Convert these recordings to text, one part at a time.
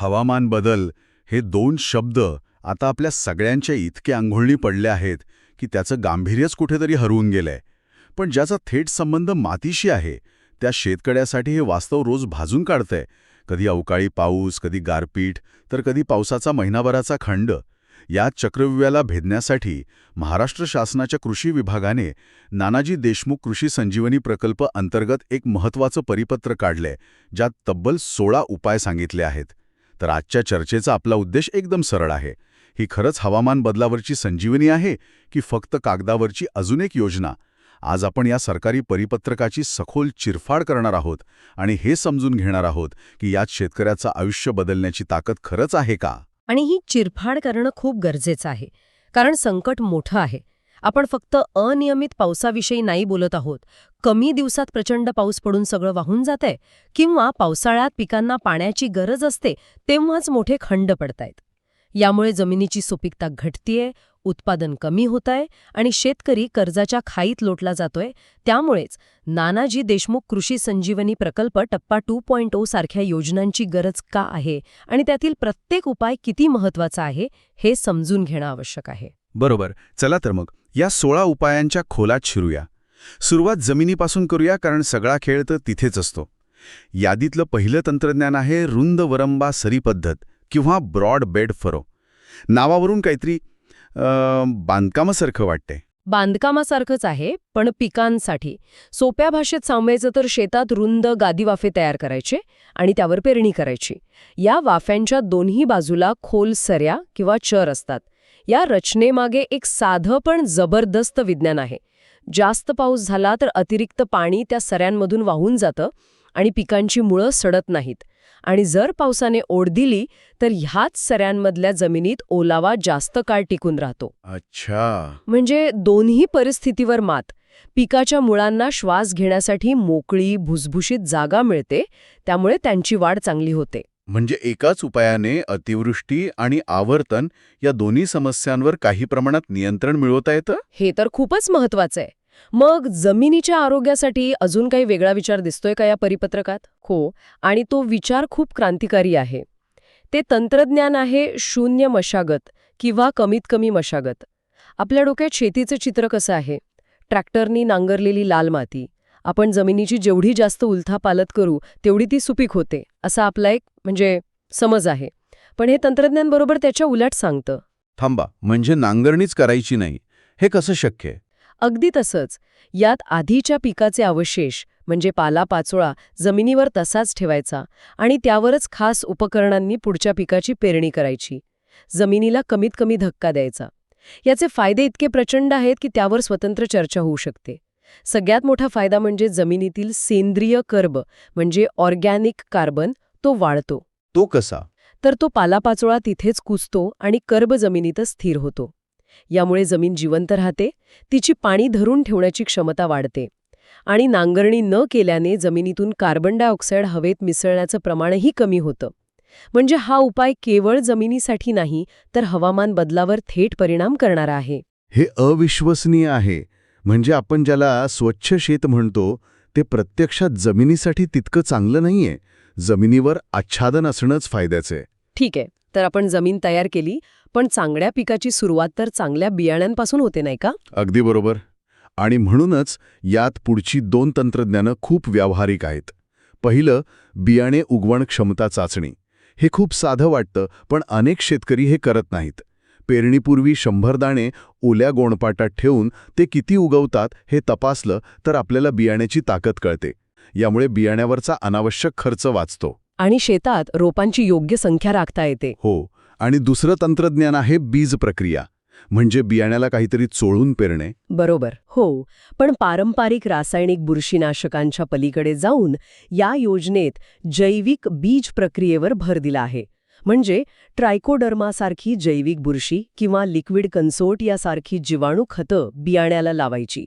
हवामान बदल हे दोन शब्द आता आपल्या सगळ्यांच्या इतके आंघोळणी पडले आहेत की त्याचं गांभीर्यच कुठेतरी हरवून गेलंय. पण ज्याचा थेट संबंध मातीशी आहे त्या शेतकऱ्यासाठी हे वास्तव रोज भाजून काढतंय. कधी अवकाळी पाऊस कधी गारपीट तर कधी पावसाचा महिनाभराचा खंड. या चक्रव्यूहाला भेदण्यासाठी महाराष्ट्र शासनाच्या कृषी विभागाने नानाजी देशमुख कृषी संजीवनी प्रकल्प अंतर्गत एक महत्त्वाचं परिपत्र काढलंय ज्यात तब्बल सोळा उपाय सांगितले आहेत. तर आजच्या चर्चेचा आपला उद्देश एकदम सरळ आहे. ही खरंच हवामान बदलावरची संजीवनी आहे की फक्त कागदावरची अजून एक योजना? आज आपण या सरकारी परिपत्रकाची सखोल चिरफाड करणार आहोत आणि हे समजून घेणार आहोत की यात शेतकऱ्याचं आयुष्य बदलण्याची ताकद खरंच आहे का? आणि ही चिरफाड करणं खूप गरजेचं आहे. कारण संकट मोठं आहे. आपण फक्त अनियमित पावसाविषयी नाही बोलत आहोत. कमी दिवसात प्रचंड पाऊस पडून सगळं वाहून जातंय किंवा पावसाळ्यात पिकांना पाण्याची गरज असते तेव्हाच मोठे खंड पडतायत. यामुळे जमिनीची सुपीकता घटतीये उत्पादन कमी होतंय आणि शेतकरी कर्जाच्या खाईत लोटला जातोय. त्यामुळेच नानाजी देशमुख कृषी संजीवनी प्रकल्प टप्पा टू पॉइंट ओ सारख्या योजनांची गरज का आहे आणि त्यातील प्रत्येक उपाय किती महत्त्वाचा आहे हे समजून घेणं आवश्यक आहे. बरोबर. चला तर मग. या सोळा उपायांच्या खोलात शिरूया. सुरुवात जमिनीपासून करूया कारण सगळा खेळ तर तिथेच असतो. यादीतलं पहिलं तंत्रज्ञान आहे रुंद वरंबा सरी पद्धत किंवा ब्रॉड बेड फरो. नावावरून काहीतरी बांधकामासारखं वाटते बांधकामासारखंच आहे पण पिकांसाठी. सोप्या भाषेत सांगायचं तर शेतात रुंद गादी वाफे तयार करायचे आणि त्यावर पेरणी करायची. या वाफ्यांच्या दोन्ही बाजूला खोल सऱ्या किंवा चर असतात. या रचनेमागे एक साधं पण जबरदस्त विज्ञान आहे. जास्त पाऊस झाला तर अतिरिक्त पाणी त्या सऱ्यांमधून वाहून जातं आणि पिकांची मुळं सडत नाहीत. आणि जर पावसाने ओढ दिली तर ह्याच सऱ्यांमधल्या जमिनीत ओलावा जास्त काळ टिकून राहतो. अच्छा. म्हणजे दोन्ही परिस्थितीवर मात. पिकाच्या मुळांना श्वास घेण्यासाठी मोकळी भुसभुशीत जागा मिळते त्यामुळे त्यांची वाढ चांगली होते. म्हणजे एकाच उपायाने अतिवृष्टी आणि आवर्तन या दोन्ही समस्यांवर काही प्रमाणात नियंत्रण मिळवता येतं? हे तर खूपच महत्वाचं आहे. मग जमिनीच्या आरोग्यासाठी अजून काही वेगळा विचार दिसतोय का या परिपत्रकात? हो आणि तो विचार खूप क्रांतिकारी आहे. ते तंत्रज्ञान आहे शून्य मशागत किंवा कमीत कमी मशागत. आपल्या डोक्यात शेतीचं चित्र कसं आहे? ट्रॅक्टरनी नांगरलेली लाल माती. आपण जमिनीची जेवढी जास्त उलथापालत करू तेवढी ती सुपीक होते. असा आपला एक म्हणजे समज आहे. पण हे तंत्रज्ञान बरोबर त्याच्या उलट सांगतं. थांबा म्हणजे नांगरणीच करायची नाही. हे कसं शक्य आहे? अगदी तसंच. यात आधीच्या पिकाचे अवशेष म्हणजे पालापाचोळा जमिनीवर तसाच ठेवायचा आणि त्यावरच खास उपकरणांनी पुढच्या पिकाची पेरणी करायची. जमिनीला कमीत कमी धक्का द्यायचा. याचे फायदे इतके प्रचंड आहेत की त्यावर स्वतंत्र चर्चा होऊ शकते. सगळ्यात मोठा फायदा म्हणजे जमिनीतील सेंद्रिय कर्ब म्हणजे ऑर्गॅनिक कार्बन तो वाढतो. तो कसा? तर तो पालापाचोळा तिथेच कुजतो आणि कर्ब जमिनीतच स्थिर होतो. यामुळे जमीन जिवंत राहते तिची पाणी धरून ठेवण्याची क्षमता वाढते. आणि नांगरणी न केल्याने जमिनीतून कार्बन डायऑक्साईड हवेत मिसळण्याचं प्रमाणही कमी होतं. म्हणजे हा उपाय केवळ जमिनीसाठी नाही तर हवामान बदलावर थेट परिणाम करणारा आहे. हे अविश्वसनीय आहे. म्हणजे आपण ज्याला स्वच्छ शेत म्हणतो ते प्रत्यक्षात जमिनीसाठी तितकं चांगलं नाहीये. जमिनीवर आच्छादन असणंच फायद्याचे. ठीक आहे तर आपण जमीन तयार केली पण चांगल्या पिकाची सुरुवात तर चांगल्या बियाण्यांपासून होते नाही का? अगदी बरोबर. आणि म्हणूनच यात पुढची दोन तंत्रज्ञानं खूप व्यावहारिक आहेत. पहिलं बियाणे उगवण क्षमता चाचणी. हे खूप साधं वाटतं पण अनेक शेतकरी हे करत नाहीत. पेरणीपूर्वी शंभर दाणे ओल्या गोणपाटात ठेवून ते किती उगवतात हे तपासलं तर आपल्याला बियाण्याची ताकद कळते. यामुळे बियाण्यावरचा अनावश्यक खर्च वाचतो. आणि शेतात रोपांची योग्य संख्या राखता येते. हो आणि दुसरं तंत्रज्ञान आहे बीज प्रक्रिया म्हणजे बियाण्याला काहीतरी चोळून पेरणे. बरोबर. हो पण पारंपरिक रासायनिक बुरशीनाशकांच्या पलीकडे जाऊन या योजनेत जैविक बीज प्रक्रियेवर भर दिला आहे. म्हणजे ट्रायकोडर्मासारखी जैविक बुरशी किंवा लिक्विड कन्सोर्ट यासारखी जीवाणू खतं बियाण्याला लावायची.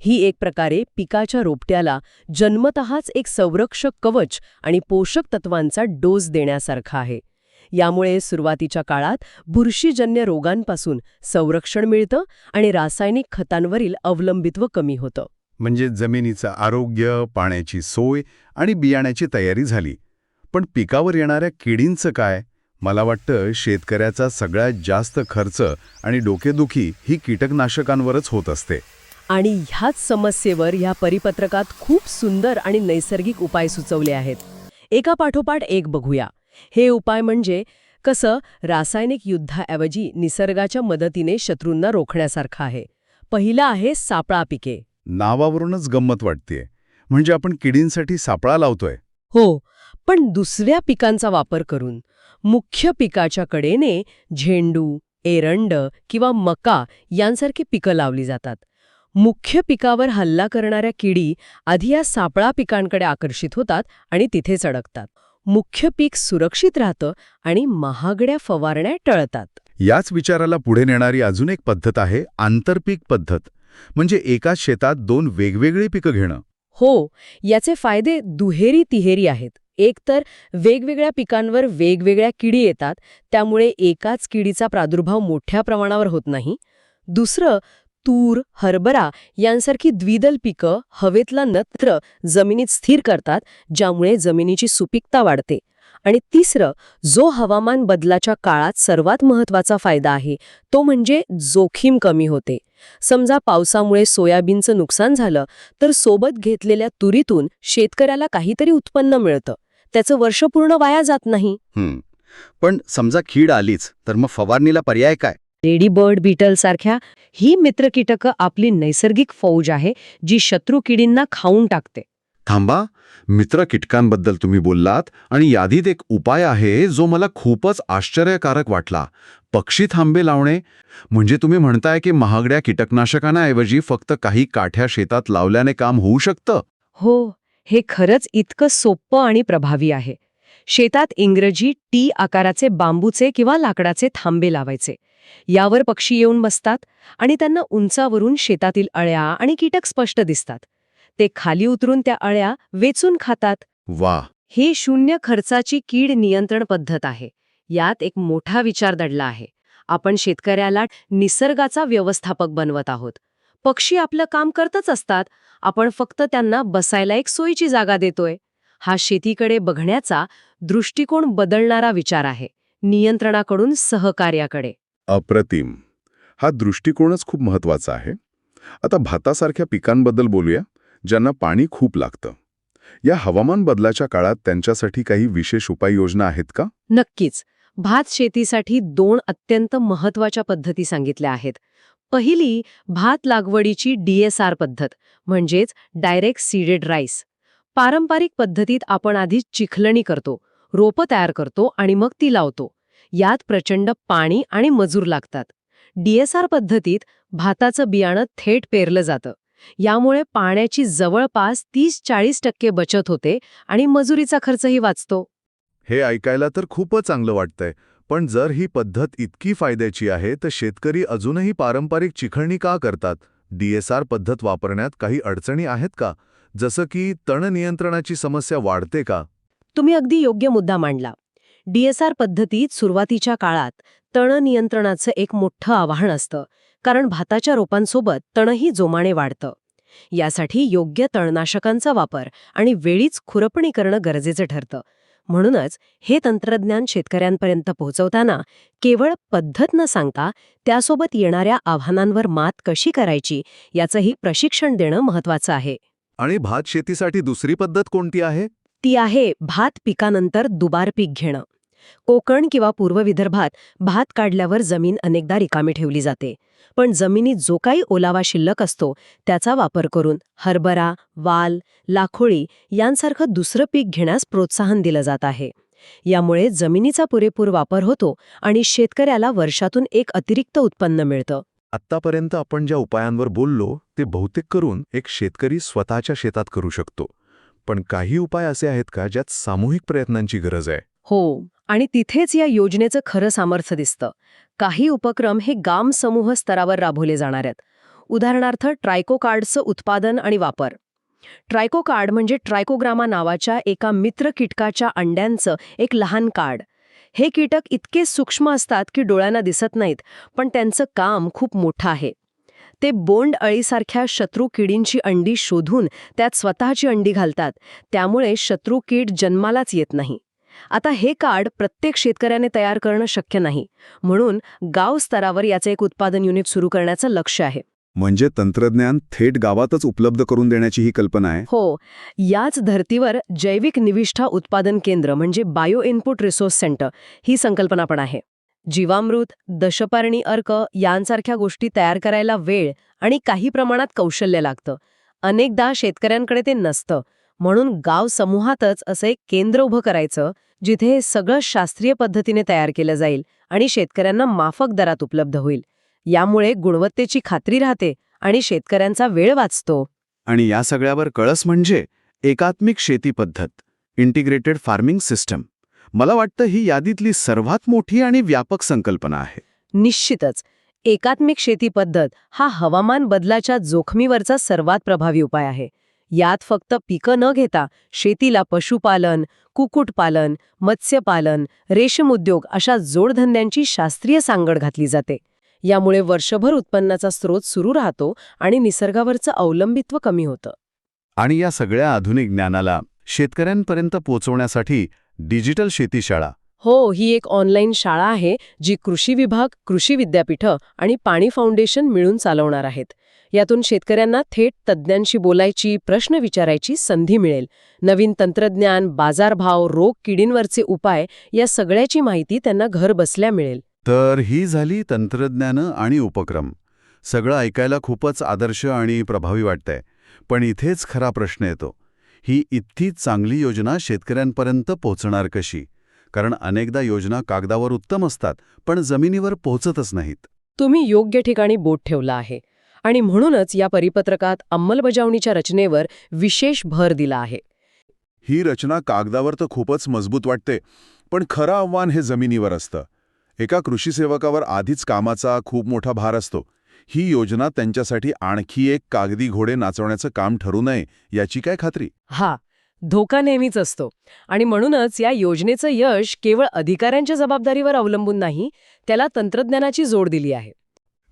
ही एक प्रकारे पिकाच्या रोपट्याला जन्मतःच एक संरक्षक कवच आणि पोषक तत्वांचा डोस देण्यासारखा आहे. यामुळे सुरुवातीच्या काळात बुरशीजन्य रोगांपासून संरक्षण मिळतं आणि रासायनिक खतांवरील अवलंबित्व कमी होतं. म्हणजे जमिनीचं आरोग्य पाण्याची सोय आणि बियाण्याची तयारी झाली. पण पिकावर येणाऱ्या किडींचं काय? मला वाटतं शेतकऱ्याचा सगळ्यात जास्त खर्च आणि डोकेदुखी ही कीटकनाशकांवरच होत असते. आणि ह्याच समस्येवर या परिपत्रकात खूप सुंदर आणि नैसर्गिक उपाय सुचवले आहेत. एका पाठोपाठ एक बघूया. हे उपाय म्हणजे कसं रासायनिक युद्धाऐवजी निसर्गाच्या मदतीने शत्रूंना रोखण्यासारखं आहे. पहिलं आहे सापळा पिके. नावावरूनच गंमत वाटतेय. म्हणजे आपण किडींसाठी सापळा लावतोय. हो पण दुसऱ्या पिकांचा वापर करून. मुख्य पिकाच्या कडेने झेंडू एरंड किंवा मका यांसारखी पिकं लावली जातात. मुख्य पिकावर हल्ला करणाऱ्या किडी आधी या सापळा पिकांकडे आकर्षित होतात आणि तिथे अडकतात मुख्य पीक सुरक्षित राहतं आणि महागड्या फवारण्या टळतात. याच विचाराला पुढे नेणारी अजून एक पद्धत आहे आंतरपीक पद्धत. म्हणजे एकाच शेतात दोन वेगवेगळी पिकं घेणं. हो याचे फायदे दुहेरी तिहेरी आहेत. एक तर वेगवेगळ्या पिकांवर वेगवेगळ्या किडी येतात त्यामुळे एकाच किडीचा प्रादुर्भाव मोठ्या प्रमाणावर होत नाही. दुसरं तूर हरभरा यांसारखी द्विदल पिकं हवेतला नत्र जमिनीत स्थिर करतात ज्यामुळे जमिनीची सुपीकता वाढते. आणि तिसरं जो हवामान बदलाच्या काळात सर्वात महत्त्वाचा फायदा आहे तो म्हणजे जोखीम कमी होते. समजा पावसामुळे सोयाबीनचं नुकसान झालं तर सोबत घेतलेल्या तुरीतून शेतकऱ्याला काहीतरी उत्पन्न मिळतं. त्याचं वर्ष पूर्ण वाया जात नाही. पण समजा कीड आलीच तर मग फवारणीला पर्याय काय? लेडी बर्ड बीटल सारख्या ही मित्र कीटकं आपली नैसर्गिक फौज आहे जी शत्रू किडींना खाऊन टाकते. थांबा मित्र कीटकांबद्दल तुम्ही बोललात आणि यादीत एक उपाय आहे जो मला खूपच आश्चर्यकारक वाटला. पक्षी थांबे लावणे. म्हणजे तुम्ही म्हणताय की महागड्या कीटकनाशकांऐवजी फक्त काही काठ्या शेतात लावल्याने काम होऊ शकतं? हो हे खरंच इतकं सोपं आणि प्रभावी आहे. शेतात इंग्रजी टी आकाराचे बांबूचे किंवा लाकडाचे थांबे लावायचे. यावर पक्षी येऊन बसतात आणि त्यांना उंचावरून शेतातील अळ्या आणि कीटक स्पष्ट दिसतात. ते खाली उतरून त्या अळ्या वेचून खातात. वा. ही शून्य खर्चाची कीड नियंत्रण पद्धत आहे. यात एक मोठा विचार दडला आहे. आपण शेतकऱ्याला निसर्गाचा व्यवस्थापक बनवत आहोत. पक्षी आपलं काम करतच असतात. आपण फक्त त्यांना बसायला एक सोयीची जागा देतोय. हा शेतीकडे बघण्याचा दृष्टिकोन बदलणारा विचार आहे. नियंत्रणाकडून सहकार्याकडे. अप्रतिम. हा दृष्टिकोनच खूप महत्त्वाचा आहे. आता भातासारख्या पिकांबद्दल बोलूया. ज्यांना पाणी खूप लागतं. या हवामान बदलाच्या काळात त्यांच्यासाठी काही विशेष उपाययोजना आहेत का? नक्कीच. भात शेतीसाठी दोन अत्यंत महत्त्वाच्या पद्धती सांगितल्या आहेत. पहिली भात लागवडीची डीएसआर पद्धत म्हणजेच डायरेक्ट सीडेड राईस. पारंपरिक पद्धतीत आपण आधी चिखलणी करतो रोपं तयार करतो आणि मग ती लावतो. यात प्रचंड पाणी आणि मजूर लागतात. डीएसआर पद्धतीत भाताचं बियाणं थेट पेरलं जातं. यामुळे पाण्याची जवळपास तीस चाळीस टक्के बचत होते आणि मजुरीचा खर्चही वाचतो. हे ऐकायला तर खूपच चांगलं वाटतंय पण जर ही पद्धत इतकी फायद्याची आहे तर शेतकरी अजूनही पारंपरिक चिखळणी का करतात? डीएसआर पद्धत वापरण्यात काही अडचणी आहेत का? जसं की तण नियंत्रणाची समस्या वाढते का? तुम्ही अगदी योग्य मुद्दा मांडला. डीएसआर पद्धतीत सुरुवातीच्या काळात तण नियंत्रणाचं एक मोठं आव्हान असतं. कारण भाताच्या रोपांसोबत तणही जोमाने वाढतं. यासाठी योग्य तणनाशकांचा वापर आणि वेळीच खुरपणी करणं गरजेचं ठरतं. म्हणूनच हे तंत्रज्ञान शेतकऱ्यांपर्यंत पोहोचवताना केवळ पद्धत न सांगता त्यासोबत येणाऱ्या आव्हानांवर मात कशी करायची याचंही प्रशिक्षण देणं महत्वाचं आहे. आणि भात शेतीसाठी दुसरी पद्धत कोणती आहे? ती आहे भात पिकानंतर दुबार पीक घेणं. कोकण किंवा पूर्व विदर्भात भात काढल्यावर जमीन अनेकदा रिकामी ठेवली जाते. पण जमिनीत जो काही ओलावा शिल्लक असतो त्याचा वापर करून हरभरा वाल लाखोळी यांसारखं दुसरं पीक घेण्यास प्रोत्साहन दिलं जात आहे. यामुळे जमिनीचा पुरेपूर वापर होतो आणि शेतकऱ्याला वर्षातून एक अतिरिक्त उत्पन्न मिळतं. आत्तापर्यंत आपण ज्या उपायांवर बोललो ते बहुतेक करून एक शेतकरी स्वतःच्या शेतात करू शकतो. पण काही उपाय असे आहेत का ज्यात सामूहिक प्रयत्नांची गरज आहे? हो आणि तिथेच या योजनेचं खरं सामर्थ्य दिसतं. काही उपक्रम हे गाम समूह स्तरावर राबवले जाणार आहेत. उदाहरणार्थ ट्रायको कार्डचं उत्पादन आणि वापर. ट्रायको कार्ड म्हणजे ट्रायकोग्रामा नावाच्या एका मित्र कीटकाच्या अंड्यांचं एक लहान कार्ड हे कीटक इतके सूक्ष्म असतात की डोळ्यांना दिसत नाहीत पण त्यांचं काम खूप मोठं आहे. ते बोंड अळीसारख्या शत्रू किडींची अंडी शोधून त्यात स्वतःची अंडी घालतात. त्यामुळे शत्रू कीड जन्मालाच येत नाही. आता हे कार्ड प्रत्येक शेतकऱ्याने तयार करणं शक्य नाही. म्हणून गाव स्तरावर याचे एक उत्पादन युनिट सुरू करण्याचं लक्ष आहे. म्हणजे तंत्रज्ञान थेट गावातच उपलब्ध करून देण्याची ही कल्पना आहे? हो. याच धर्तीवर जैविक निविष्ठा उत्पादन केंद्र म्हणजे बायो इनपुट रिसोर्स सेंटर ही संकल्पना पण आहे. जीवामृत दशपर्णी अर्क यांसारख्या गोष्टी तयार करायला वेळ आणि काही प्रमाणात कौशल्य लागतं. अनेकदा शेतकऱ्यांकडे ते नसतं. म्हणून गाव समूहातच असं एक केंद्र उभं करायचं जिथे हे सगळं शास्त्रीय पद्धतीने तयार केलं जाईल आणि शेतकऱ्यांना माफक दरात उपलब्ध होईल. यामुळे गुणवत्तेची खात्री राहते आणि शेतकऱ्यांचा वेळ वाचतो. आणि या सगळ्यावर कळस म्हणजे एकात्मिक शेती पद्धत इंटिग्रेटेड फार्मिंग सिस्टम मला वाटतं ही यादीतली सर्वात मोठी आणि व्यापक संकल्पना आहे. निश्चितच. एकात्मिक शेती पद्धत हा हवामान बदलाच्या जोखमीवरचा सर्वात प्रभावी उपाय आहे. यात फक्त पिकं न घेता शेतीला पशुपालन कुक्कुटपालन मत्स्यपालन रेशीम उद्योग अशा जोडधंद्यांची शास्त्रीय सांगड घातली जाते. यामुळे वर्षभर उत्पन्नाचा स्रोत सुरू राहतो आणि निसर्गावरचं अवलंबित्व कमी होतं. आणि या सगळ्या आधुनिक ज्ञानाला शेतकऱ्यांपर्यंत पोहोचवण्यासाठी डिजिटल शेतीशाळा. हो ही एक ऑनलाईन शाळा आहे जी कृषी विभाग कृषी विद्यापीठं आणि पाणी फाउंडेशन मिळून चालवणार आहेत. यातून शेतकऱ्यांना थेट तज्ज्ञांशी बोलायची प्रश्न विचारायची संधी मिळेल. नवीन तंत्रज्ञान बाजारभाव रोग किडींवरचे उपाय या सगळ्याची माहिती त्यांना घर बसल्या मिळेल. तर ही झाली तंत्रज्ञानं आणि उपक्रम. सगळं ऐकायला खूपच आदर्श आणि प्रभावी वाटतंय. पण इथेच खरा प्रश्न येतो. ही इतकी चांगली योजना शेतकऱ्यांपर्यंत पोहोचणार कशी? कारण अनेकदा योजना कागदावर उत्तम असतात पण जमिनीवर पोहोचतच नाहीत. तुम्ही योग्य ठिकाणी बोट ठेवला आहे. आणि म्हणूनच या परिपत्रकात अंमलबजावणीच्या रचनेवर विशेष भर दिला आहे. ही रचना कागदावर तर खूपच मजबूत वाटते पण खरं आव्हान हे जमिनीवर असतं. एका कृषी सेवकावर आधीच कामाचा खूप मोठा भार असतो. ही योजना त्यांच्यासाठी आणखी एक कागदी घोडे नाचवण्याचं काम ठरू नये याची काय खात्री? हा धोका नेहमीच असतो. आणि म्हणूनच या योजनेचं यश केवळ अधिकाऱ्यांच्या जबाबदारीवर अवलंबून नाही त्याला तंत्रज्ञानाची जोड दिली आहे.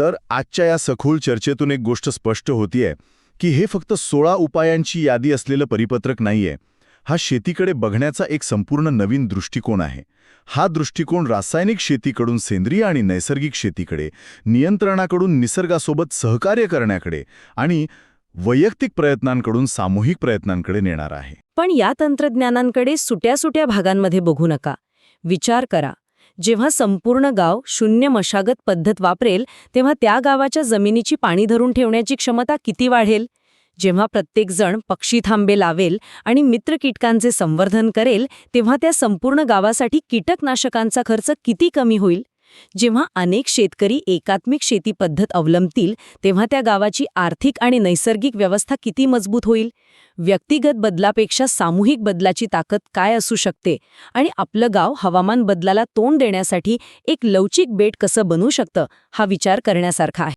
तर आजच्या या सखोल चर्चेतून एक गोष्ट स्पष्ट होतीये की हे फक्त सोळा उपायांची यादी असलेलं परिपत्रक नाहीये. हा शेतीकडे बघण्याचा एक संपूर्ण नवीन दृष्टिकोन आहे. हा दृष्टिकोन रासायनिक शेतीकडून सेंद्रिय आणि नैसर्गिक शेतीकडे नियंत्रणाकडून निसर्गासोबत सहकार्य करण्याकडे आणि वैयक्तिक प्रयत्नांकडून सामूहिक प्रयत्नांकडे नेणार आहे. पण या तंत्रज्ञानांकडे सुट्या सुट्या भागांमध्ये बघू नका. विचार करा. जेव्हा संपूर्ण गाव शून्य मशागत पद्धत वापरेल तेव्हा त्या गावाच्या जमिनीची पाणी धरून ठेवण्याची क्षमता किती वाढेल? जेव्हा प्रत्येकजण पक्षी थांबे लावेल आणि मित्र कीटकांचे संवर्धन करेल तेव्हा त्या संपूर्ण गावासाठी कीटकनाशकांचा खर्च किती कमी होईल? जेव्हा अनेक शेतकरी एकात्मिक शेती पद्धत अवलंबतील तेव्हा त्या गावाची आर्थिक आणि नैसर्गिक व्यवस्था किती मजबूत होईल? व्यक्तिगत बदलापेक्षा सामूहिक बदलाची ताकद काय असू शकते? आणि आपलं गाव हवामान बदलाला तोंड देण्यासाठी एक लवचिक बेट कसं बनू शकतं? हा विचार करण्यासारखा आहे.